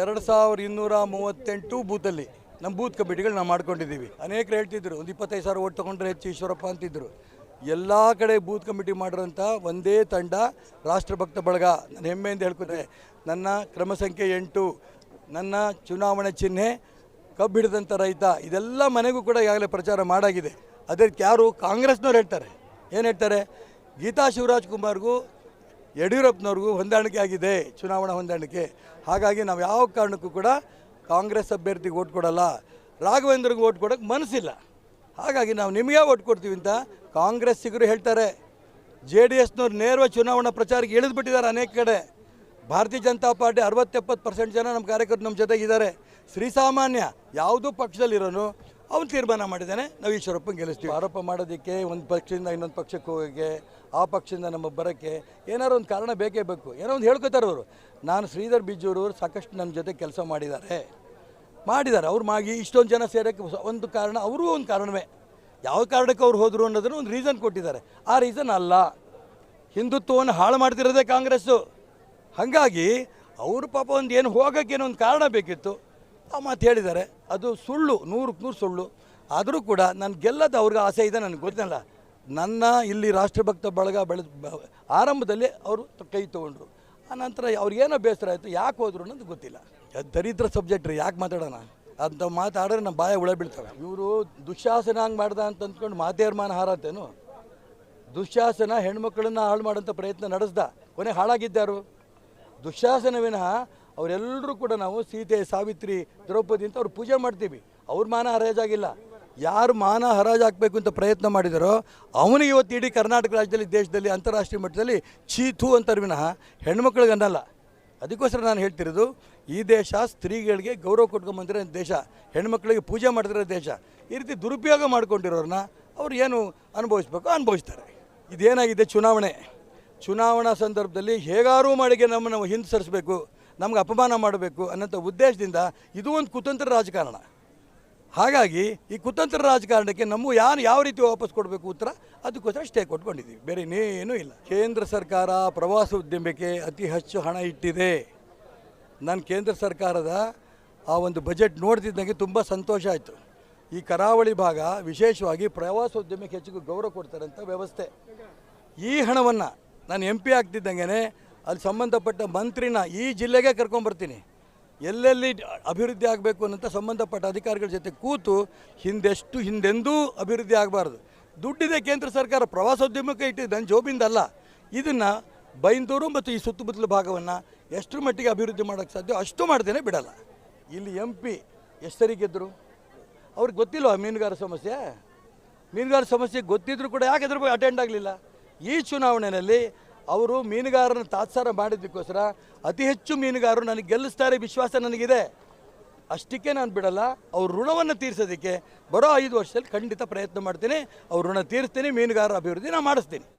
ಎರಡು ಸಾವಿರ ಇನ್ನೂರ ಮೂವತ್ತೆಂಟು ಬೂತಲ್ಲಿ ನಮ್ಮ ಬೂತ್ ಕಮಿಟಿಗಳು ನಾವು ಮಾಡ್ಕೊಂಡಿದ್ದೀವಿ. ಅನೇಕರು ಹೇಳ್ತಿದ್ರು, ಒಂದು ಇಪ್ಪತ್ತೈದು ಸಾವಿರ ಓಟ್ ತೊಗೊಂಡ್ರೆ ಹೆಚ್ಚು ಈಶ್ವರಪ್ಪ ಅಂತಿದ್ರು. ಎಲ್ಲ ಕಡೆ ಬೂತ್ ಕಮಿಟಿ ಮಾಡಿರೋಂಥ ಒಂದೇ ತಂಡ ರಾಷ್ಟ್ರಭಕ್ತ ಬಳಗ. ನಾನು ಹೆಮ್ಮೆಯಿಂದ ಹೇಳ್ಕೊತೆ ನನ್ನ ಕ್ರಮ ಸಂಖ್ಯೆ ಎಂಟು, ನನ್ನ ಚುನಾವಣೆ ಚಿಹ್ನೆ, ಕಬ್ಬು ಹಿಡಿದಂಥ ರೈತ, ಇದೆಲ್ಲ ಮನೆಗೂ ಕೂಡ ಈಗಾಗಲೇ ಪ್ರಚಾರ ಮಾಡಾಗಿದೆ. ಅದಕ್ಕೆ ಯಾರು ಕಾಂಗ್ರೆಸ್ನವ್ರು ಹೇಳ್ತಾರೆ, ಏನು ಹೇಳ್ತಾರೆ? ಗೀತಾ ಶಿವರಾಜ್ ಕುಮಾರ್ಗೂ ಯಡಿಯೂರಪ್ಪನವ್ರಿಗೂ ಹೊಂದಾಣಿಕೆ ಆಗಿದೆ, ಚುನಾವಣಾ ಹೊಂದಾಣಿಕೆ. ಹಾಗಾಗಿ ನಾವು ಯಾವ ಕಾರಣಕ್ಕೂ ಕೂಡ ಕಾಂಗ್ರೆಸ್ ಅಭ್ಯರ್ಥಿಗೆ ಓಟ್ ಕೊಡಲ್ಲ. ರಾಘವೇಂದ್ರಿಗೆ ಓಟ್ ಕೊಡೋಕ್ಕೆ ಮನಸ್ಸಿಲ್ಲ. ಹಾಗಾಗಿ ನಾವು ನಿಮಗೆ ಓಟ್ ಕೊಡ್ತೀವಿ ಅಂತ ಕಾಂಗ್ರೆಸ್ಸಿಗರು ಹೇಳ್ತಾರೆ. ಜೆ ಡಿ ಎಸ್ನವ್ರು ನೇರವಾಗಿ ಚುನಾವಣಾ ಪ್ರಚಾರಕ್ಕೆ ಇಳಿದುಬಿಟ್ಟಿದ್ದಾರೆ ಅನೇಕ ಕಡೆ. ಭಾರತೀಯ ಜನತಾ ಪಾರ್ಟಿ ಅರವತ್ತೆಪ್ಪತ್ತು ಪರ್ಸೆಂಟ್ ಜನ ನಮ್ಮ ಕಾರ್ಯಕರ್ತರು ನಮ್ಮ ಜೊತೆಗಿದ್ದಾರೆ. ಶ್ರೀಸಾಮಾನ್ಯ ಯಾವುದೂ ಪಕ್ಷದಲ್ಲಿರೋನು ಅವ್ನು ತೀರ್ಮಾನ ಮಾಡಿದ್ದಾನೆ, ನಾವು ಈಶ್ವರಪ್ಪನ ಗೆಲ್ಲಿಸ್ತೀವಿ. ಆರೋಪ ಮಾಡೋದಕ್ಕೆ ಒಂದು ಪಕ್ಷದಿಂದ ಇನ್ನೊಂದು ಪಕ್ಷಕ್ಕೆ ಹೋಗೋಕ್ಕೆ, ಆ ಪಕ್ಷದಿಂದ ನಮ್ಮ ಬರೋಕ್ಕೆ ಏನಾದ್ರು ಒಂದು ಕಾರಣ ಬೇಕೇ ಬೇಕು. ಏನೋ ಒಂದು ಹೇಳ್ಕೊತಾರೆ ಅವರು. ನಾನು ಶ್ರೀಧರ್ ಬಿಜ್ಜೂರು ಸಾಕಷ್ಟು ನನ್ನ ಜೊತೆ ಕೆಲಸ ಮಾಡಿದ್ದಾರೆ. ಮಾಡಿದ್ದಾರೆ. ಅವ್ರು ಮಾಗಿ ಇಷ್ಟೊಂದು ಜನ ಸೇರೋಕ್ಕೆ ಒಂದು ಕಾರಣ, ಅವರೂ ಒಂದು ಕಾರಣವೇ. ಯಾವ ಕಾರಣಕ್ಕೆ ಅವ್ರು ಹೋದರು ಅನ್ನೋದನ್ನು ಒಂದು ರೀಸನ್ ಕೊಟ್ಟಿದ್ದಾರೆ. ಆ ರೀಸನ್ ಅಲ್ಲ. ಹಿಂದುತ್ವವನ್ನು ಹಾಳು ಮಾಡ್ತಿರೋದೇ ಕಾಂಗ್ರೆಸ್ಸು. ಹಾಗಾಗಿ ಅವರು ಪಾಪ ಒಂದು ಏನು ಹೋಗೋಕ್ಕೇನೋ ಒಂದು ಕಾರಣ ಬೇಕಿತ್ತು. ಆ ಮಾತು ಹೇಳಿದ್ದಾರೆ. ಅದು ಸುಳ್ಳು ನೂರಕ್ಕೆ ನೂರು ಸುಳ್ಳು. ಆದರೂ ಕೂಡ ನಾನು ಗೆಲ್ಲದ ಅವ್ರಿಗೆ ಆಸೆ ಇದೆ ನನಗೆ ಗೊತ್ತಿಲ್ಲ. ನನ್ನ ಇಲ್ಲಿ ರಾಷ್ಟ್ರಭಕ್ತ ಬಳಗ ಬೆಳೆದ ಆರಂಭದಲ್ಲಿ ಅವರು ಕೈ ತೊಗೊಂಡ್ರು. ಆನಂತರ ಅವ್ರಿಗೇನೋ ಬೇಸರ ಆಯಿತು, ಯಾಕೆ ಹೋದ್ರು ಅನ್ನೋದು ಗೊತ್ತಿಲ್ಲ. ದರಿದ್ರ ಸಬ್ಜೆಕ್ಟ್ ರೀ, ಯಾಕೆ ಮಾತಾಡೋಣ? ಅಂತ ಮಾತಾಡಿದ್ರೆ ನಮ್ಮ ಬಾಯ ಉಳ ಬೀಳ್ತವೆ. ಇವರು ದುಶ್ಯಾಸನ ಹಂಗೆ ಮಾಡ್ದ ಅಂತ ಅಂದ್ಕೊಂಡು ಮಾತೇರ್ಮಾನ ಹಾರತ್ತೇನು? ದುಶ್ಯಾಸನ ಹೆಣ್ಮಕ್ಳನ್ನ ಹಾಳು ಮಾಡೋಂಥ ಪ್ರಯತ್ನ ನಡೆಸ್ದ. ಕೊನೆ ಹಾಳಾಗಿದ್ದಾರು ದುಶ್ಯಾಸನ ವಿನಃ ಅವರೆಲ್ಲರೂ ಕೂಡ ನಾವು ಸೀತೆ, ಸಾವಿತ್ರಿ ದ್ರೌಪದಿ ಅಂತ ಅವ್ರು ಪೂಜೆ ಮಾಡ್ತೀವಿ. ಅವ್ರ ಮಾನ ಹರಾಜಾಗಿಲ್ಲ. ಯಾರು ಮಾನ ಹರಾಜು ಹಾಕಬೇಕು ಅಂತ ಪ್ರಯತ್ನ ಮಾಡಿದರೋ, ಅವನಿಗೆ ಇವತ್ತು ಇಡೀ ಕರ್ನಾಟಕ ರಾಜ್ಯದಲ್ಲಿ, ದೇಶದಲ್ಲಿ, ಅಂತಾರಾಷ್ಟ್ರೀಯ ಮಟ್ಟದಲ್ಲಿ ಚೀಥು ಅಂತಾರೆ ವಿನಃ ಹೆಣ್ಮಕ್ಳಿಗೆ ಅನ್ನಲ್ಲ. ಅದಕ್ಕೋಸ್ಕರ ನಾನು ಹೇಳ್ತಿರೋದು, ಈ ದೇಶ ಸ್ತ್ರೀಗಳಿಗೆ ಗೌರವ ಕೊಟ್ಕೊಂಬಂದಿರೋ ದೇಶ, ಹೆಣ್ಮಕ್ಳಿಗೆ ಪೂಜೆ ಮಾಡ್ತಿರೋ ದೇಶ, ಈ ರೀತಿ ದುರುಪಯೋಗ ಮಾಡ್ಕೊಂಡಿರೋರನ್ನ ಅವ್ರು ಏನು ಅನುಭವಿಸ್ಬೇಕು ಅನುಭವಿಸ್ತಾರೆ. ಇದೇನಾಗಿದೆ ಚುನಾವಣೆ? ಚುನಾವಣಾ ಸಂದರ್ಭದಲ್ಲಿ ಹೇಗಾರೂ ಮಾಡಿಗೆ ನಮ್ಮನ್ನು ಹಿಂದೆ ಸರಿಸಬೇಕು ನಮ್ಗೆ ಅಪಮಾನ ಮಾಡಬೇಕು ಅನ್ನೋಂಥ ಉದ್ದೇಶದಿಂದ ಇದು ಒಂದು ಕುತಂತ್ರ ರಾಜಕಾರಣ. ಹಾಗಾಗಿ ಈ ಕುತಂತ್ರ ರಾಜಕಾರಣಕ್ಕೆ ನಮ್ಮ ಯಾರು ಯಾವ ರೀತಿ ವಾಪಸ್ ಕೊಡಬೇಕು ಉತ್ತರ, ಅದಕ್ಕೋಸ್ಕರ ಸ್ಟೇ ಕೊಟ್ಕೊಂಡಿದ್ದೀವಿ ಬೇರೆ ಇನ್ನೇನೂ ಇಲ್ಲ. ಕೇಂದ್ರ ಸರ್ಕಾರ ಪ್ರವಾಸ ಉದ್ಯಮಕ್ಕೆ ಅತಿ ಹೆಚ್ಚು ಹಣ ಇಟ್ಟಿದೆ. ನಾನು ಕೇಂದ್ರ ಸರ್ಕಾರದ ಆ ಒಂದು ಬಜೆಟ್ ನೋಡ್ತಿದ್ದಂಗೆ ತುಂಬ ಸಂತೋಷ ಆಯಿತು. ಈ ಕರಾವಳಿ ಭಾಗ ವಿಶೇಷವಾಗಿ ಪ್ರವಾಸೋದ್ಯಮಕ್ಕೆ ಹೆಚ್ಚಿಗೆ ಗೌರವ ಕೊಡ್ತಾರೆ ಅಂತ ವ್ಯವಸ್ಥೆ. ಈ ಹಣವನ್ನು ನಾನು ಎಂ ಪಿ ಆಗ್ತಿದ್ದಂಗೆ ಅಲ್ಲಿ ಸಂಬಂಧಪಟ್ಟ ಮಂತ್ರಿನ ಈ ಜಿಲ್ಲೆಗೆ ಕರ್ಕೊಂಬರ್ತೀನಿ ಎಲ್ಲೆಲ್ಲಿ ಅಭಿವೃದ್ಧಿ ಆಗಬೇಕು ಅನ್ನೋಂಥ ಸಂಬಂಧಪಟ್ಟ ಅಧಿಕಾರಿಗಳ ಜೊತೆ ಕೂತು ಹಿಂದೆಷ್ಟು ಹಿಂದೆಂದೂ ಅಭಿವೃದ್ಧಿ ಆಗಬಾರ್ದು. ದುಡ್ಡಿದೆ ಕೇಂದ್ರ ಸರ್ಕಾರ, ಪ್ರವಾಸೋದ್ಯಮಕ್ಕೆ ಇಟ್ಟಿದ್ದು ನನ್ನ ಜೋಬಿಂದಲ್ಲ. ಇದನ್ನು ಬೈಂದೂರು ಮತ್ತು ಈ ಸುತ್ತಮುತ್ತಲ ಭಾಗವನ್ನು ಎಷ್ಟರ ಮಟ್ಟಿಗೆ ಅಭಿವೃದ್ಧಿ ಮಾಡೋಕ್ಕೆ ಸಾಧ್ಯ ಅಷ್ಟು ಮಾಡ್ತೇನೆ ಬಿಡಲ್ಲ. ಇಲ್ಲಿ ಎಂ ಪಿ ಎಷ್ಟು ಗೆದ್ದರು ಅವ್ರಿಗೆ ಗೊತ್ತಿಲ್ಲ ಮೀನುಗಾರ ಸಮಸ್ಯೆ? ಮೀನುಗಾರ ಸಮಸ್ಯೆ ಗೊತ್ತಿದ್ರು ಕೂಡ ಯಾಕೆ ಅದ್ರ ಅಟೆಂಡ್ ಆಗಲಿಲ್ಲ? ಈ ಚುನಾವಣೆಯಲ್ಲಿ ಅವರು ಮೀನುಗಾರನ ತಾತ್ಸಾರ ಮಾಡಿದ್ದಕ್ಕೋಸ್ಕರ ಅತಿ ಹೆಚ್ಚು ಮೀನುಗಾರರು ನನಗೆ ಗೆಲ್ಲಿಸ್ತಾರೆ ವಿಶ್ವಾಸ ನನಗಿದೆ. ಅಷ್ಟಕ್ಕೆ ನಾನು ಬಿಡಲ್ಲ, ಅವ್ರ ಋಣವನ್ನು ತೀರಿಸೋದಕ್ಕೆ ಬರೋ ಐದು ವರ್ಷದಲ್ಲಿ ಖಂಡಿತ ಪ್ರಯತ್ನ ಮಾಡ್ತೀನಿ. ಅವ್ರ ಋಣ ತೀರಿಸ್ತೀನಿ, ಮೀನುಗಾರರ ಅಭಿವೃದ್ಧಿ ನಾನು ಮಾಡಿಸ್ತೀನಿ.